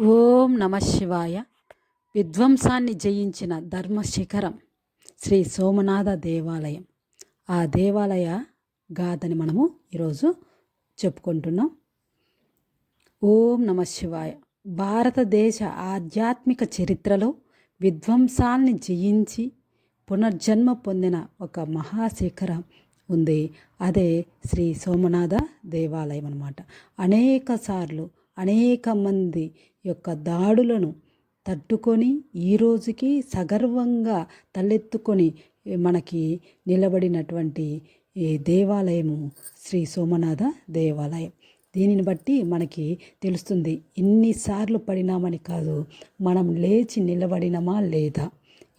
ఓం నమ శివాయ. విధ్వంసాన్ని జయించిన ధర్మశిఖరం శ్రీ సోమనాథ దేవాలయం. ఆ దేవాలయ గాథని మనము ఈరోజు చెప్పుకుంటున్నాం. ఓం నమ శివాయ. భారతదేశ ఆధ్యాత్మిక చరిత్రలో విధ్వంసాల్ని జయించి పునర్జన్మ పొందిన ఒక మహాశిఖరం ఉంది. అదే శ్రీ సోమనాథ దేవాలయం అనమాట అనేక సార్లు అనేక మంది యొక్క దాడులను తట్టుకొని ఈ రోజుకి సగర్వంగా తలెత్తుకొని మనకి నిలబడినటువంటి ఈ దేవాలయము శ్రీ సోమనాథ దేవాలయం. దీనిని బట్టి మనకి తెలుస్తుంది ఎన్నిసార్లు పడినామని కాదు మనం లేచి నిలబడినమా లేదా?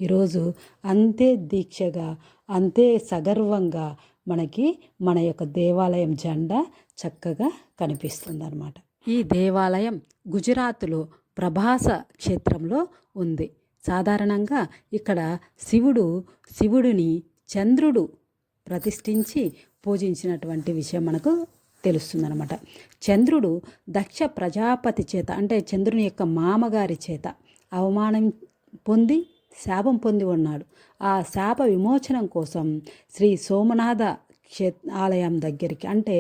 ఈరోజు అంతే దీక్షగా అంతే సగర్వంగా మనకి మన యొక్క దేవాలయం జెండా చక్కగా కనిపిస్తుంది అన్నమాట ఈ దేవాలయం గుజరాత్లో ప్రభాస క్షేత్రంలో ఉంది. సాధారణంగా ఇక్కడ శివుడు శివుడిని చంద్రుడు ప్రతిష్ఠించి పూజించినటువంటి విషయం మనకు తెలుస్తుందనమాట చంద్రుడు దక్ష ప్రజాపతి చేత అంటే చంద్రుని యొక్క మామగారి చేత అవమానం పొంది శాపం పొంది ఉన్నాడు. ఆ శాప విమోచనం కోసం శ్రీ సోమనాథ క్షే ఆలయం దగ్గరికి అంటే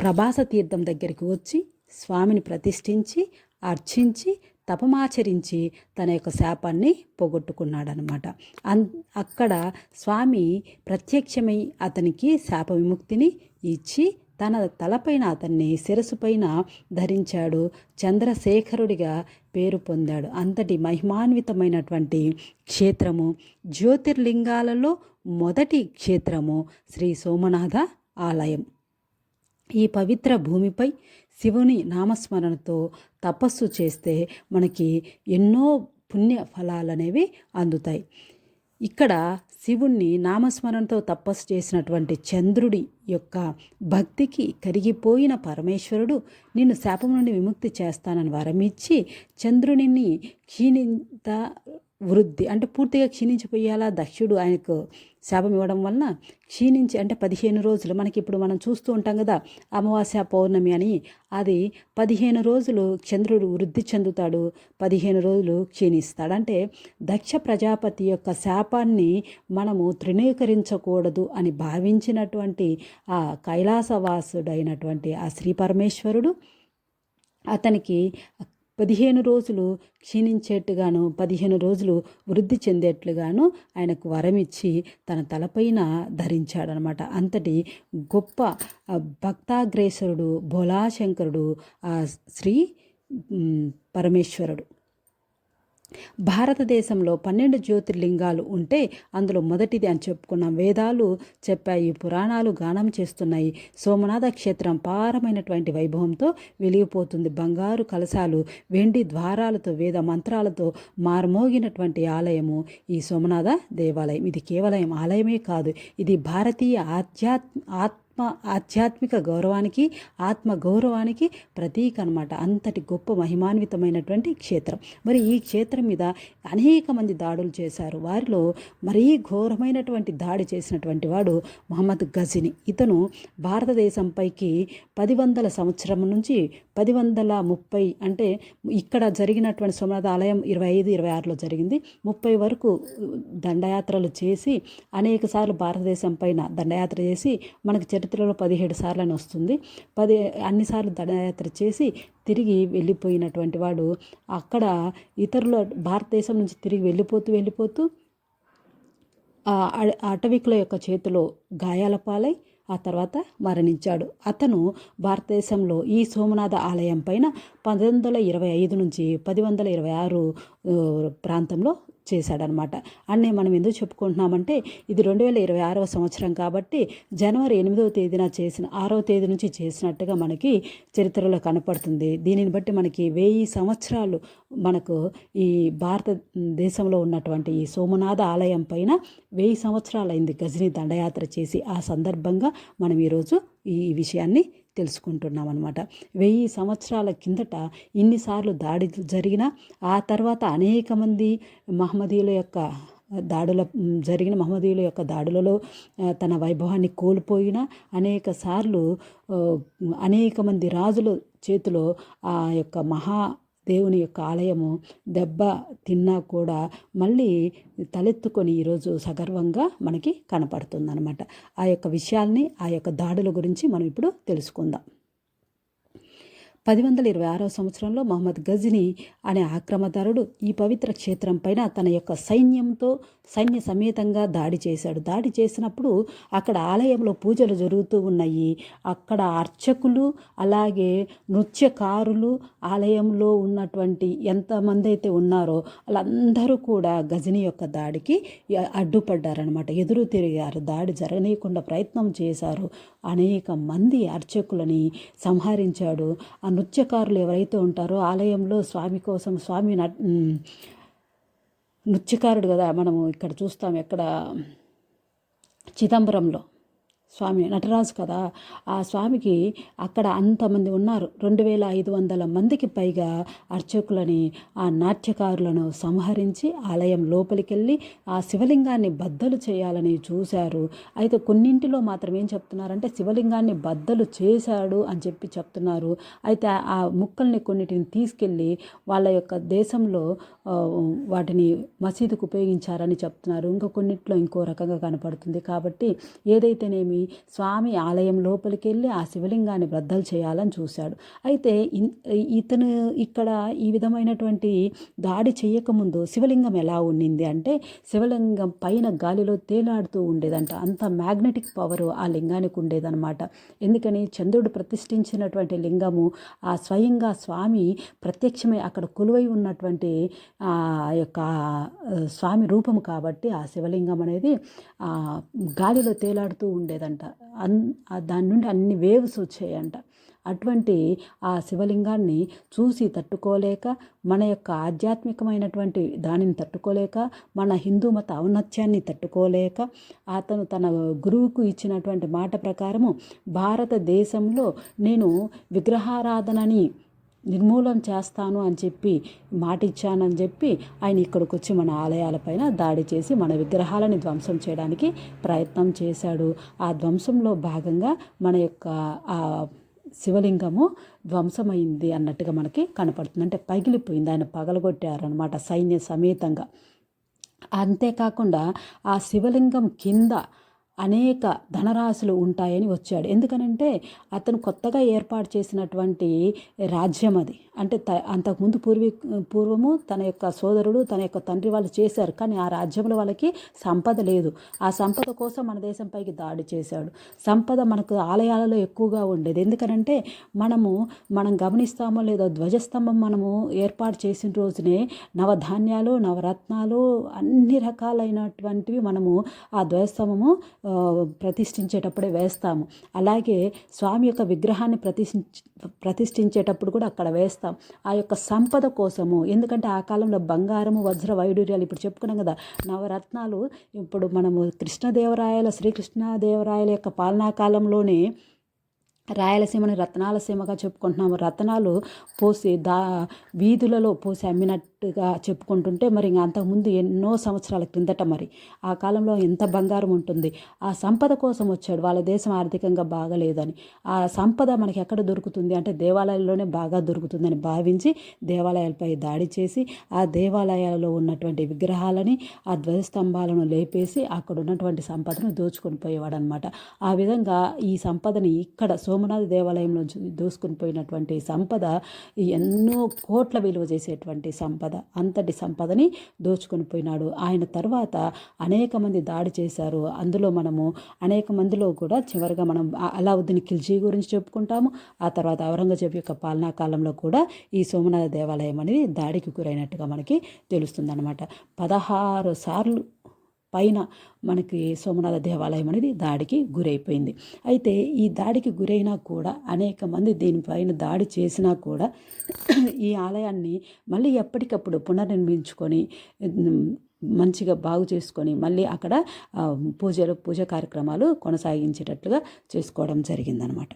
ప్రభాస తీర్థం దగ్గరికి వచ్చి స్వామిని ప్రతిష్ఠించి అర్చించి తపమాచరించి తన యొక్క శాపాన్ని పోగొట్టుకున్నాడనమాట అన్ అక్కడ స్వామి ప్రత్యక్షమై అతనికి శాప విముక్తిని ఇచ్చి తన తలపైన అతన్ని శిరసుపైన ధరించాడు. చంద్రశేఖరుడిగా పేరు పొందాడు. అంతటి మహిమాన్వితమైనటువంటి క్షేత్రము. జ్యోతిర్లింగాలలో మొదటి క్షేత్రము శ్రీ సోమనాథ ఆలయం. ఈ పవిత్ర భూమిపై శివుని నామస్మరణతో తపస్సు చేస్తే మనకి ఎన్నో పుణ్య ఫలాలనేవి అందుతాయి. ఇక్కడ శివుణ్ణి నామస్మరణతో తపస్సు చేసినటువంటి చంద్రుడి యొక్క భక్తికి కరిగిపోయిన పరమేశ్వరుడు నిన్ను శాపం నుండి విముక్తి చేస్తానని వరమిచ్చి చంద్రునిని క్షీణింత వృద్ధి అంటే పూర్తిగా క్షీణించిపోయేలా దక్షుడు ఆయనకు శాపం ఇవ్వడం వలన క్షీణించి అంటే పదిహేను రోజులు మనకి ఇప్పుడు మనం చూస్తూ ఉంటాం కదా అమావాస్య పౌర్ణమి అని అది పదిహేను రోజులు చంద్రుడు వృద్ధి చెందుతాడు పదిహేను రోజులు క్షీణిస్తాడు. అంటే దక్ష ప్రజాపతి యొక్క శాపాన్ని మనము తృణీకరించకూడదు అని భావించినటువంటి ఆ కైలాసవాసుడైనటువంటి ఆ శ్రీ పరమేశ్వరుడు అతనికి పదిహేను రోజులు క్షీణించేట్టుగాను పదిహేను రోజులు వృద్ధి చెందేట్లుగాను ఆయనకు వరమిచ్చి తన తలపైన ధరించాడనమాట. అంతటి గొప్ప భక్తాగ్రేసరుడు భోలాశంకరుడు ఆ శ్రీ పరమేశ్వరుడు. భారతదేశంలో పన్నెండు జ్యోతిర్లింగాలు ఉంటే అందులో మొదటిది అని చెప్పుకున్నాం వేదాలు చెప్పాయి. పురాణాలు గానం చేస్తున్నాయి. సోమనాథ క్షేత్రం పారమైనటువంటి వైభవంతో వెలిగిపోతుంది. బంగారు కలశాలు వెండి ద్వారాలతో వేద మంత్రాలతో మారుమోగినటువంటి ఆలయము ఈ సోమనాథ దేవాలయం. ఇది కేవలం ఆలయమే కాదు ఇది భారతీయ ఆధ్యాత్మ ఆత్మ ఆత్మ ఆధ్యాత్మిక గౌరవానికి ఆత్మ గౌరవానికి ప్రతీక అనమాట అంతటి గొప్ప మహిమాన్వితమైనటువంటి క్షేత్రం. మరి ఈ క్షేత్రం మీద అనేక మంది దాడులు చేశారు. వారిలో మరీ ఘోరమైనటువంటి దాడి చేసినటువంటి వాడు మహమ్మద్ గజిని. ఇతను భారతదేశంపైకి పది వందల సంవత్సరం నుంచి పది వందల ముప్పై అంటే ఇక్కడ జరిగినటువంటి సోమనాథ ఆలయం ఇరవై ఐదు ఇరవై ఆరులో జరిగింది. ముప్పై వరకు దండయాత్రలు చేసి అనేక సార్లు భారతదేశం పైన దండయాత్ర చేసి మనకు చరిత్రలో పదిహేడు సార్లు అని వస్తుంది. పది అన్నిసార్లు దండయాత్ర చేసి తిరిగి వెళ్ళిపోయినటువంటి వాడు అక్కడ ఇతరుల భారతదేశం నుంచి తిరిగి వెళ్ళిపోతూ వెళ్ళిపోతూ అటవికుల యొక్క చేతిలో గాయాల పాలై ఆ తర్వాత మరణించాడు. అతను భారతదేశంలో ఈ సోమనాథ ఆలయం పైన పంతొమ్మిది వందల ఇరవై ఐదు నుంచి పది వందల ఇరవై ఆరు ప్రాంతంలో చేశాడనమాట. అన్నీ మనం ఎందుకు చెప్పుకుంటున్నామంటే ఇది రెండు వేల ఇరవై ఆరవ సంవత్సరం కాబట్టి జనవరి ఎనిమిదవ తేదీన చేసిన ఆరవ తేదీ నుంచి చేసినట్టుగా మనకి చరిత్రలో కనపడుతుంది. దీనిని బట్టి మనకి వెయ్యి సంవత్సరాలు మనకు ఈ భారతదేశంలో ఉన్నటువంటి ఈ సోమనాథ ఆలయం పైన వెయ్యి సంవత్సరాలైంది గజని దండయాత్ర చేసి. ఆ సందర్భంగా మనం ఈరోజు ఈ విషయాన్ని తెలుసుకుంటున్నాం అనమాట వెయ్యి సంవత్సరాల కిందట ఇన్నిసార్లు దాడి జరిగిన ఆ తర్వాత అనేక మంది మహమ్మదీయుల యొక్క దాడుల జరిగిన మహమ్మదీయుల యొక్క దాడులలో తన వైభవాన్ని కోల్పోయిన అనేక సార్లు అనేక మంది రాజుల చేతిలో ఆ యొక్క మహా దేవుని యొక్క ఆలయము దెబ్బ తిన్నా కూడా మళ్ళీ తలెత్తుకొని ఈరోజు సగర్వంగా మనకి కనపడుతుందన్నమాట. ఆ యొక్క విషయాల్ని ఆ యొక్క దాడుల గురించి మనం ఇప్పుడు తెలుసుకుందాం. పది వందల ఇరవై ఆరవ సంవత్సరంలో మహమ్మద్ గజ్ని అనే ఆక్రమదారుడు ఈ పవిత్ర క్షేత్రం పైన తన యొక్క సైన్యంతో సైన్య సమేతంగా దాడి చేశాడు. దాడి చేసినప్పుడు అక్కడ ఆలయంలో పూజలు జరుగుతూ ఉన్నాయి. అక్కడ అర్చకులు అలాగే నృత్యకారులు ఆలయంలో ఉన్నటువంటి ఎంతమంది అయితే ఉన్నారో వాళ్ళందరూ కూడా గజని యొక్క దాడికి అడ్డుపడ్డారనమాట ఎదురు తిరిగారు. దాడి జరగనీయకుండా ప్రయత్నం చేశారు. అనేక మంది అర్చకులని సంహరించాడు. ఆ నృత్యకారులు ఎవరైతే ఉంటారో ఆలయంలో స్వామి కోసం స్వామి నృత్యకారుడు కదా మనము ఇక్కడ చూస్తాం ఎక్కడ? చిదంబరంలో. స్వామి నటరాజు కదా ఆ స్వామికి అక్కడ అంతమంది ఉన్నారు. రెండు వేల ఐదు వందల మందికి పైగా అర్చకులని ఆ నాట్యకారులను సంహరించి ఆలయం లోపలికి వెళ్ళి ఆ శివలింగాన్ని బద్దలు చేయాలని చూశారు. అయితే కొన్నింటిలో మాత్రం ఏం చెప్తున్నారంటే శివలింగాన్ని బద్దలు చేశాడు అని చెప్పి చెప్తున్నారు. అయితే ఆ ముక్కల్ని కొన్నిటిని తీసుకెళ్ళి వాళ్ళ యొక్క దేశంలో వాటిని మసీదుకు ఉపయోగించారని చెప్తున్నారు. ఇంకా కొన్నిట్లో ఇంకో రకంగా కనపడుతుంది. కాబట్టి ఏదైతేనేమి స్వామి ఆలయం లోపలికి వెళ్ళి ఆ శివలింగాన్ని బ్రద్దలు చేయాలని చూశాడు. అయితే ఇతను ఇక్కడ ఈ విధమైనటువంటి దాడి చేయకముందు శివలింగం ఎలా ఉండింది అంటే శివలింగం పైన గాలిలో తేలాడుతూ ఉండేదంట. అంత మ్యాగ్నెటిక్ పవర్ ఆ లింగానికి ఉండేదన్నమాట. ఎందుకని? చంద్రుడు ప్రతిష్ఠించినటువంటి లింగము ఆ స్వయంగా స్వామి ప్రత్యక్షమై అక్కడ కొలువై ఉన్నటువంటి ఆ యొక్క స్వామి రూపము కాబట్టి ఆ శివలింగం అనేది గాలిలో తేలాడుతూ ఉండేదంట. అంట అన్ దాని నుండి అన్ని వేవ్స్ వచ్చాయంట. అటువంటి ఆ శివలింగాన్ని చూసి తట్టుకోలేక మన యొక్క ఆధ్యాత్మికమైనటువంటి దానిని తట్టుకోలేక మన హిందూ మత ఔన్నత్యాన్ని తట్టుకోలేక అతను తన గురువుకు ఇచ్చినటువంటి మాట ప్రకారము భారతదేశంలో నేను విగ్రహారాధనని నిర్మూలం చేస్తాను అని చెప్పి మాట ఇచ్చానని చెప్పి ఆయన ఇక్కడికి వచ్చి మన ఆలయాలపైన దాడి చేసి మన విగ్రహాలని ధ్వంసం చేయడానికి ప్రయత్నం చేశాడు. ఆ ధ్వంసంలో భాగంగా మన యొక్క ఆ శివలింగము ధ్వంసమైంది అన్నట్టుగా మనకి కనపడుతుంది. అంటే పగిలిపోయింది. ఆయన పగలగొట్టారనమాట సైన్య సమేతంగా. అంతేకాకుండా ఆ శివలింగం కింద అనేక ధనరాశులు ఉంటాయని వచ్చాడు. ఎందుకనంటే అతను కొత్తగా ఏర్పాటు చేసినటువంటి రాజ్యం అది. అంటే త అంతకుముందు పూర్వీ పూర్వము తన యొక్క సోదరుడు తన యొక్క తండ్రి వాళ్ళు చేశారు. కానీ ఆ రాజ్యంలో వాళ్ళకి సంపద లేదు. ఆ సంపద కోసం మన దేశంపైకి దాడి చేశాడు. సంపద మనకు ఆలయాలలో ఎక్కువగా ఉండేది. ఎందుకనంటే మనము మనం గమనిస్తామో లేదో ధ్వజస్తంభం మనము ఏర్పాటు చేసిన రోజునే నవధాన్యాలు నవరత్నాలు అన్ని రకాలైనటువంటివి మనము ఆ ధ్వజస్తంభము ప్రతిష్ఠించేటప్పుడే వేస్తాము. అలాగే స్వామి యొక్క విగ్రహాన్ని ప్రతిష్ఠించి ప్రతిష్ఠించేటప్పుడు కూడా అక్కడ వేస్తాం. ఆ యొక్క సంపద కోసము ఎందుకంటే ఆ కాలంలో బంగారము వజ్ర వైడూర్యాలు ఇప్పుడు చెప్పుకున్నాం కదా నవరత్నాలు ఇప్పుడు మనము కృష్ణదేవరాయల శ్రీకృష్ణదేవరాయల యొక్క పాలనా కాలంలోనే రాయలసీమని రత్నాల సీమగా చెప్పుకుంటున్నాము. రత్నాలు పోసి దా వీధులలో పోసి గా చెప్పుకుంటుంటే మరి ఇంకా అంతకుముందు ఎన్నో సంవత్సరాల క్రిందట మరి ఆ కాలంలో ఎంత బంగారం ఉంటుంది. ఆ సంపద కోసం వచ్చాడు. వాళ్ళ దేశం ఆర్థికంగా బాగలేదని. ఆ సంపద మనకి ఎక్కడ దొరుకుతుంది అంటే దేవాలయాల్లోనే బాగా దొరుకుతుందని భావించి దేవాలయాలపై దాడి చేసి ఆ దేవాలయాలలో ఉన్నటువంటి విగ్రహాలని ఆ ధ్వజస్తంభాలను లేపేసి అక్కడ ఉన్నటువంటి సంపదను దోచుకొని పోయేవాడు అనమాట ఆ విధంగా ఈ సంపదని ఇక్కడ సోమనాథ దేవాలయంలో దోచుకొని పోయినటువంటి సంపద ఎన్నో కోట్ల విలువ చేసేటువంటి సంపద. అంతటి సంపదని దోచుకొని పోయినాడు. ఆయన తర్వాత అనేక మంది దాడి చేశారు. అందులో మనము అనేక మందిలో కూడా చివరిగా మనం అలావుద్దీన్ ఖిల్జీ గురించి చెప్పుకుంటాము. ఆ తర్వాత ఔరంగజేబు యొక్క పాలనా కాలంలో కూడా ఈ సోమనాథ దేవాలయం అనేది దాడికి గురైనట్టుగా మనకి తెలుస్తుందన్నమాట. పదహారు సార్లు పైన మనకి సోమనాథ దేవాలయం అనేది దాడికి గురైపోయింది. అయితే ఈ దాడికి గురైనా కూడా అనేక మంది దీనిపైన దాడి చేసినా కూడా ఈ ఆలయాన్ని మళ్ళీ ఎప్పటికప్పుడు పునర్నిర్మించుకొని మంచిగా బాగు చేసుకొని మళ్ళీ అక్కడ పూజలు పూజ కార్యక్రమాలు కొనసాగించేటట్లుగా చేసుకోవడం జరిగిందనమాట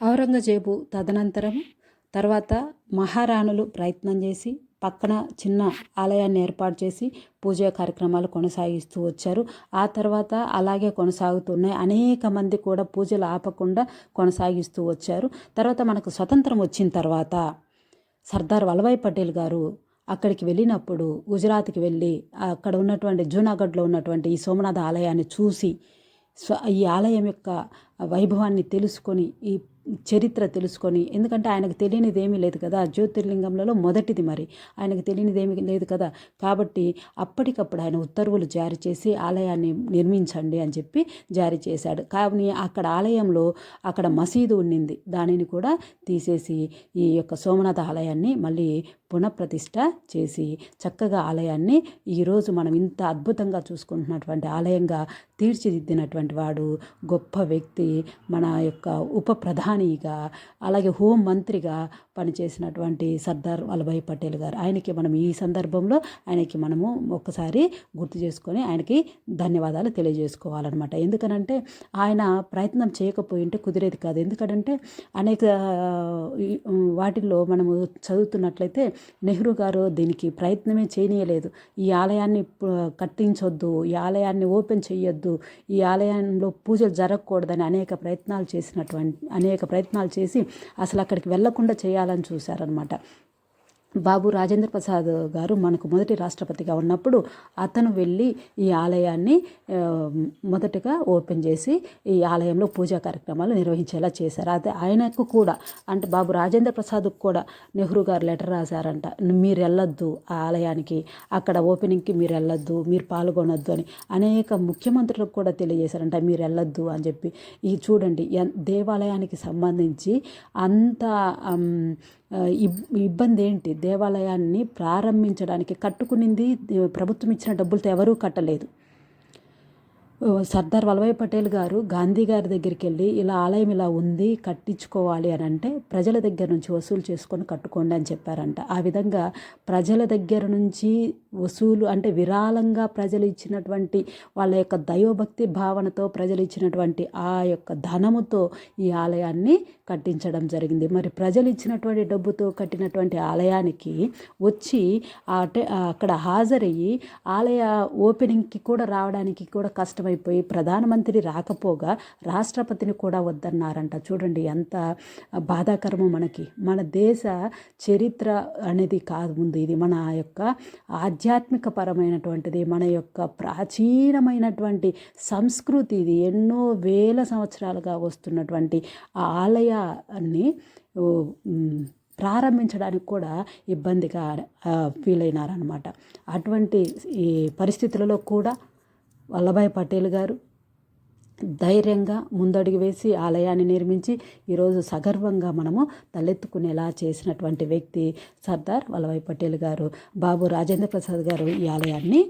ఔరంగజేబు తదనంతరం తర్వాత మహారాణులు ప్రయత్నం చేసి పక్కన చిన్న ఆలయాన్ని ఏర్పాటు చేసి పూజా కార్యక్రమాలు కొనసాగిస్తూ వచ్చారు. ఆ తర్వాత అలాగే కొనసాగుతున్నాయి. అనేక మంది కూడా పూజలు ఆపకుండా కొనసాగిస్తూ వచ్చారు. తర్వాత మనకు స్వతంత్రం వచ్చిన తర్వాత సర్దార్ వల్లభాయ్ పటేల్ గారు అక్కడికి వెళ్ళినప్పుడు గుజరాత్కి వెళ్ళి అక్కడ ఉన్నటువంటి జూనాగఢ్లో ఉన్నటువంటి ఈ సోమనాథ ఆలయాన్ని చూసి స్వ ఈ ఆలయం యొక్క వైభవాన్ని తెలుసుకొని ఈ చరిత్ర తెలుసుకొని ఎందుకంటే ఆయనకు తెలియనిది ఏమీ లేదు కదా జ్యోతిర్లింగంలలో మొదటిది మరి. ఆయనకు తెలియనిది ఏమీ లేదు కదా. కాబట్టి అప్పటికప్పుడు ఆయన ఉత్తర్వులు జారీ చేసి ఆలయాన్ని నిర్మించండి అని చెప్పి జారీ చేశాడు. కానీ అక్కడ ఆలయంలో అక్కడ మసీదు ఉండింది. దానిని కూడా తీసేసి ఈ యొక్క సోమనాథ ఆలయాన్ని మళ్ళీ పునఃప్రతిష్ట చేసి చక్కగా ఆలయాన్ని ఈరోజు మనం ఇంత అద్భుతంగా చూసుకుంటున్నటువంటి ఆలయంగా తీర్చిదిద్దినటువంటి వాడు గొప్ప వ్యక్తి మన యొక్క ఉప ప్రధానిగా అలాగే హోం మంత్రిగా పనిచేసినటువంటి సర్దార్ వల్లభాయ్ పటేల్ గారు. ఆయనకి మనం ఈ సందర్భంలో ఆయనకి మనము ఒక్కసారి గుర్తు చేసుకొని ఆయనకి ధన్యవాదాలు తెలియజేసుకోవాలన్నమాట. ఎందుకనంటే ఆయన ప్రయత్నం చేయకపోయి ఉంటే కుదిరేది కాదు. ఎందుకంటే అనేక వాటిల్లో మనము చదువుతున్నట్లయితే నెహ్రూ గారు దీనికి ప్రయత్నమే చేయనీయలేదు. ఈ ఆలయాన్ని కట్టించొద్దు ఈ ఆలయాన్ని ఓపెన్ చేయొద్దు ఈ ఆలయంలో పూజలు జరగకూడదని అనేక ప్రయత్నాలు చేసినటువంటి అనేక ప్రయత్నాలు చేసి అసలు అక్కడికి వెళ్ళకుండా చేయాలని చూశారనమాట బాబు రాజేంద్ర ప్రసాద్ గారు మనకు మొదటి రాష్ట్రపతిగా ఉన్నప్పుడు అతను వెళ్ళి ఈ ఆలయాన్ని మొదటగా ఓపెన్ చేసి ఈ ఆలయంలో పూజా కార్యక్రమాలు నిర్వహించేలా చేశారు. అదే ఆయనకు కూడా అంటే బాబు రాజేంద్ర ప్రసాద్కు కూడా నెహ్రూ గారు లెటర్ రాశారంట మీరు వెళ్ళొద్దు ఆ ఆలయానికి అక్కడ ఓపెనింగ్కి మీరు వెళ్ళొద్దు మీరు పాల్గొనొద్దు అని అనేక ముఖ్యమంత్రులకు కూడా తెలియజేశారంట మీరు వెళ్ళొద్దు అని చెప్పి. ఈ చూడండి దేవాలయానికి సంబంధించి అంత ఇబ్బంది ఏంటి దేవాలయాన్ని ప్రారంభించడానికి కట్టుకునింది ప్రభుత్వం ఇచ్చిన డబ్బులతో ఎవరూ కట్టలేదు. సర్దార్ వల్లభాయ్ పటేల్ గారు గాంధీ గారి దగ్గరికి వెళ్ళి ఇలా ఆలయం ఇలా ఉంది కట్టించుకోవాలి అని అంటే ప్రజల దగ్గర నుంచి వసూలు చేసుకొని కట్టుకోండి అని చెప్పారంట. ఆ విధంగా ప్రజల దగ్గర నుంచి వసూలు అంటే విరాళంగా ప్రజలు ఇచ్చినటువంటి వాళ్ళ యొక్క దైవభక్తి భావనతో ప్రజలు ఇచ్చినటువంటి ఆ యొక్క ధనముతో ఈ ఆలయాన్ని కట్టించడం జరిగింది. మరి ప్రజలు ఇచ్చినటువంటి డబ్బుతో కట్టినటువంటి ఆలయానికి వచ్చి అక్కడ హాజరయ్యి ఆలయ ఓపెనింగ్కి కూడా రావడానికి కూడా కష్టం ఆలస్యమైపోయి ప్రధానమంత్రి రాకపోగా రాష్ట్రపతిని కూడా వద్దన్నారంట. చూడండి ఎంత బాధాకరమో మనకి. మన దేశ చరిత్ర అనేది కాదు ముందు ఇది. మన యొక్క ఆధ్యాత్మిక పరమైనటువంటిది మన యొక్క ప్రాచీనమైనటువంటి సంస్కృతి ఇది. ఎన్నో వేల సంవత్సరాలుగా వస్తున్నటువంటి ఆ ఆలయాన్ని ప్రారంభించడానికి కూడా ఇబ్బందిగా ఫీల్ అయినారనమాట అటువంటి ఈ పరిస్థితులలో కూడా వల్లభాయ్ పటేల్ గారు ధైర్యంగా ముందడుగు వేసి ఆలయాన్ని నిర్మించి ఈరోజు సగర్వంగా మనము తలెత్తుకునేలా చేసినటువంటి వ్యక్తి సర్దార్ వల్లభాయ్ పటేల్ గారు. బాబు రాజేంద్ర ప్రసాద్ గారు ఈ ఆలయాన్ని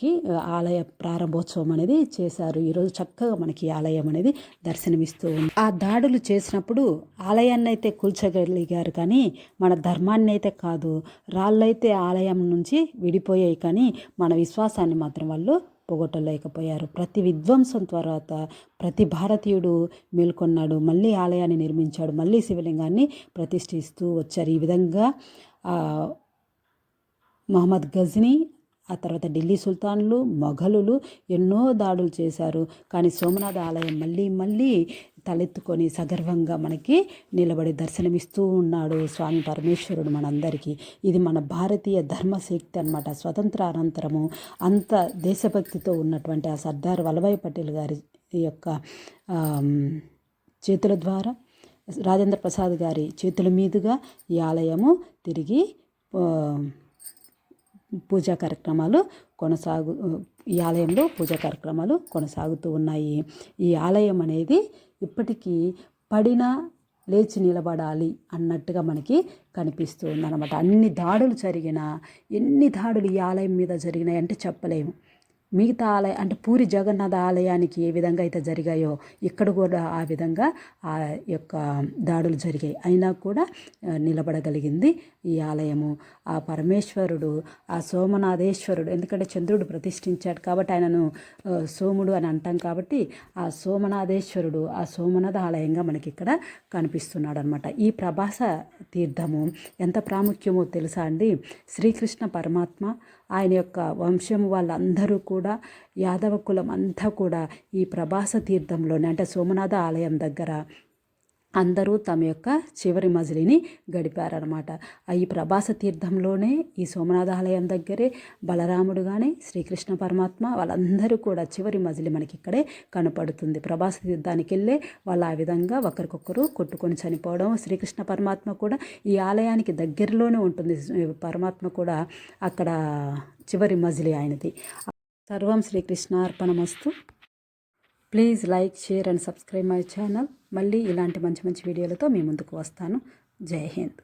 కి ఆలయ ప్రారంభోత్సవం అనేది చేశారు. ఈరోజు చక్కగా మనకి ఆలయం అనేది దర్శనమిస్తూ ఉంది. ఆ దాడులు చేసినప్పుడు ఆలయాన్ని అయితే కూల్చగలిగారు కానీ మన ధర్మాన్ని అయితే కాదు. రాళ్ళైతే ఆలయం నుంచి విడిపోయాయి కానీ మన విశ్వాసాన్ని మాత్రం వాళ్ళు పోగొట్టలేకపోయారు. ప్రతి విధ్వంసం తర్వాత ప్రతి భారతీయుడు మేల్కొన్నాడు. మళ్ళీ ఆలయాన్ని నిర్మించాడు. మళ్ళీ శివలింగాన్ని ప్రతిష్ఠిస్తూ వచ్చారు. ఈ విధంగా మహమ్మద్ గజ్ని ఆ తర్వాత ఢిల్లీ సుల్తాన్లు మొఘలులు ఎన్నో దాడులు చేశారు. కానీ సోమనాథ ఆలయం మళ్ళీ మళ్ళీ తలెత్తుకొని సగర్వంగా మనకి నిలబడి దర్శనమిస్తూ ఉన్నాడు స్వామి పరమేశ్వరుడు మనందరికీ. ఇది మన భారతీయ ధర్మశక్తి అనమాట స్వతంత్ర అనంతరము అంత దేశభక్తితో ఉన్నటువంటి ఆ సర్దార్ వల్లభాయ్ పటేల్ గారి యొక్క చేతుల ద్వారా రాజేంద్ర ప్రసాద్ గారి చేతుల మీదుగా ఈ ఆలయము తిరిగి పూజా కార్యక్రమాలు కొనసాగు ఈ ఆలయంలో పూజా కార్యక్రమాలు కొనసాగుతూ ఉన్నాయి. ఈ ఆలయం అనేది ఇప్పటికీ పడిన లేచి నిలబడాలి అన్నట్టుగా మనకి కనిపిస్తూ ఉందన్నమాట అన్ని దాడులు జరిగినా ఎన్ని దాడులు ఈ ఆలయం మీద జరిగినాయి అంటే చెప్పలేము. మిగతా ఆలయ అంటే పూరి జగన్నాథ ఆలయానికి ఏ విధంగా అయితే జరిగాయో ఇక్కడ కూడా ఆ విధంగా ఆ యొక్క దాడులు జరిగాయి. అయినా కూడా నిలబడగలిగింది ఈ ఆలయము. ఆ పరమేశ్వరుడు ఆ సోమనాథేశ్వరుడు ఎందుకంటే చంద్రుడు ప్రతిష్ఠించాడు కాబట్టి ఆయనను సోముడు అని అంటాం కాబట్టి ఆ సోమనాథేశ్వరుడు ఆ సోమనాథ ఆలయంగా మనకి ఇక్కడ కనిపిస్తున్నాడు అనమాట ఈ ప్రభాస తీర్థము ఎంత ప్రాముఖ్యమో తెలుసా అండి? శ్రీకృష్ణ పరమాత్మ ఆయన యొక్క వంశం వాళ్ళందరూ కూడా యాదవ కులం అంతా కూడా ఈ ప్రభాస తీర్థంలోనే అంటే సోమనాథ ఆలయం దగ్గర అందరూ తమ యొక్క చివరి మజిలిని గడిపారనమాట ఈ ప్రభాస తీర్థంలోనే ఈ సోమనాథ ఆలయం దగ్గరే బలరాముడు కానీ శ్రీకృష్ణ పరమాత్మ వాళ్ళందరూ కూడా చివరి మజిలి మనకి ఇక్కడే కనపడుతుంది. ప్రభాస తీర్థానికి వెళ్ళే వాళ్ళు ఆ విధంగా ఒకరికొకరు కొట్టుకొని చనిపోవడం శ్రీకృష్ణ పరమాత్మ కూడా ఈ ఆలయానికి దగ్గరలోనే ఉంటుంది. పరమాత్మ కూడా అక్కడ చివరి మజిలి ఆయనది. సర్వం శ్రీకృష్ణార్పణమస్తు. Please like share and subscribe my channel మళ్ళీ ఇలాంటి మంచి మంచి వీడియోలతో మీ ముందుకు వస్తాను. జై హింద్.